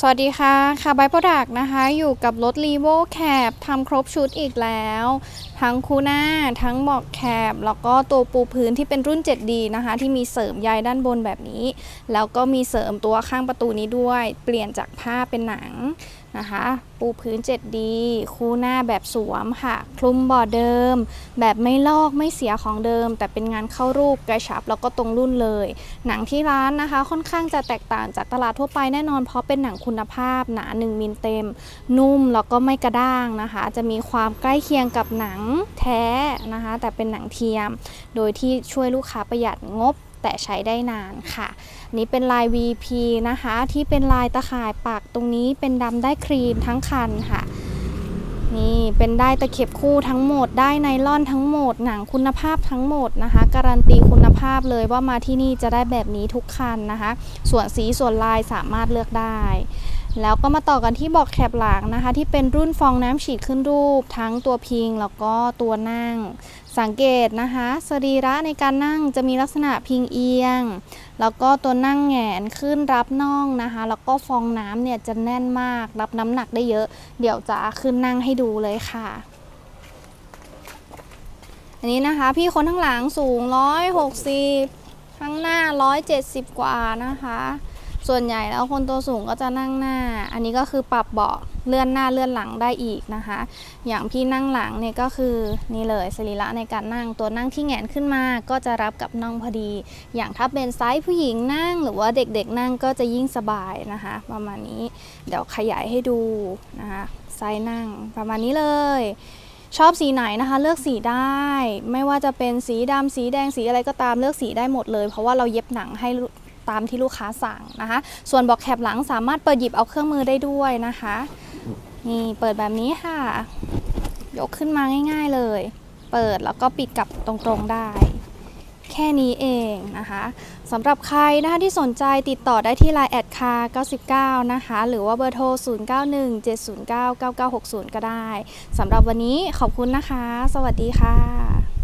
สวัสดีค่ะ ค่ะไบโปรดักนะคะ อยู่กับรถ r ีโวแคบทำครบชุดอีกแล้ว ทั้งคูหน้า ทั้งเบอกแคบแล้วก็ตัวปูพื้นที่เป็นรุ่น 7D นะคะ ที่มีเสริมใยด้านบนแบบนี้ แล้วก็มีเสริมตัวข้างประตูนี้ด้วย เปลี่ยนจากผ้าเป็นหนัง นะคะ ปูพื้น 7D คู่หน้าแบบสวมค่ะ คลุมบ่อเดิม แบบไม่ลอกไม่เสียของเดิม แต่เป็นงานเข้ารูปกระชับแล้วก็ตรงรุ่นเลย หนังที่ร้านนะคะค่อนข้างจะแตกต่างจากตลาดทั่วไปแน่นอน เพราะเป็นหนังคุณภาพหนา 1 มิลเต็ม นุ่มแล้วก็ไม่กระด้างนะคะ จะมีความใกล้เคียงกับหนังแท้นะคะ แต่เป็นหนังเทียม โดยที่ช่วยลูกค้าประหยัดงบ แต่ใช้ได้นานค่ะ นี่เป็นลาย VP นะคะที่เป็นลายตะข่ายปักตรงนี้เป็นดำได้ครีมทั้งคันค่ะนี่เป็นได้ตะเข็บคู่ทั้งหมด ได้ไนล่อนทั้งหมด หนังคุณภาพทั้งหมดนะคะ การันตีคุณภาพเลยว่ามาที่นี่จะได้แบบนี้ทุกคันนะคะ ส่วนสีส่วนลายสามารถเลือกได้ แล้วก็มาต่อกันที่เบอกแคบหลังนะคะ ที่เป็นรุ่นฟองน้ำฉีดขึ้นรูป ทั้งตัวพิงแล้วก็ตัวนั่ง สังเกตนะคะสรีระในการนั่งจะมีลักษณะพิงเอียง แล้วก็ตัวนั่งแหงนขึ้นรับน่องนะคะ แล้วก็ฟองน้ำเนี่ยจะแน่นมาก รับน้ำหนักได้เยอะ เดี๋ยวจะขึ้นนั่งให้ดูเลยค่ะ อันนี้นะคะ พี่คนข้างหลังสูง 160 ข้างหน้า 170 กว่านะคะ ส่วนใหญ่แล้วคนตัวสูงก็จะนั่งหน้า อันนี้ก็คือปรับเบาะเลื่อนหน้าเลื่อนหลังได้อีกนะคะ อย่างพี่นั่งหลังเนี่ยก็คือนี่เลยสรีระในการนั่งตัวนั่งที่แงนขึ้นมา ก็จะรับกับน่องพอดี อย่างถ้าเป็นไซส์ผู้หญิงนั่ง หรือว่าเด็กๆนั่งก็จะยิ่งสบายนะคะ ประมาณนี้เดี๋ยวขยายให้ดูนะคะไซส์นั่งประมาณนี้เลยชอบสีไหนนะคะเลือกสีได้ ไม่ว่าจะเป็นสีดำสีแดงสีอะไรก็ตามเลือกสีได้หมดเลย เพราะว่าเราเย็บหนังให้ ตามที่ลูกค้าสั่งนะคะ ส่วนบอกแคบหลังสามารถเปิดหยิบเอาเครื่องมือได้ด้วยนะคะ นี่เปิดแบบนี้ค่ะ ยกขึ้นมาง่ายๆเลย เปิดแล้วก็ปิดกลับตรงๆได้ แค่นี้เองนะคะสำหรับใครนะคะที่สนใจติดต่อได้ที่ Line แอดคา99 นะคะ หรือว่าเบอร์โทร 0917099960 ก็ได้สำหรับวันนี้ขอบคุณนะคะ สวัสดีค่ะ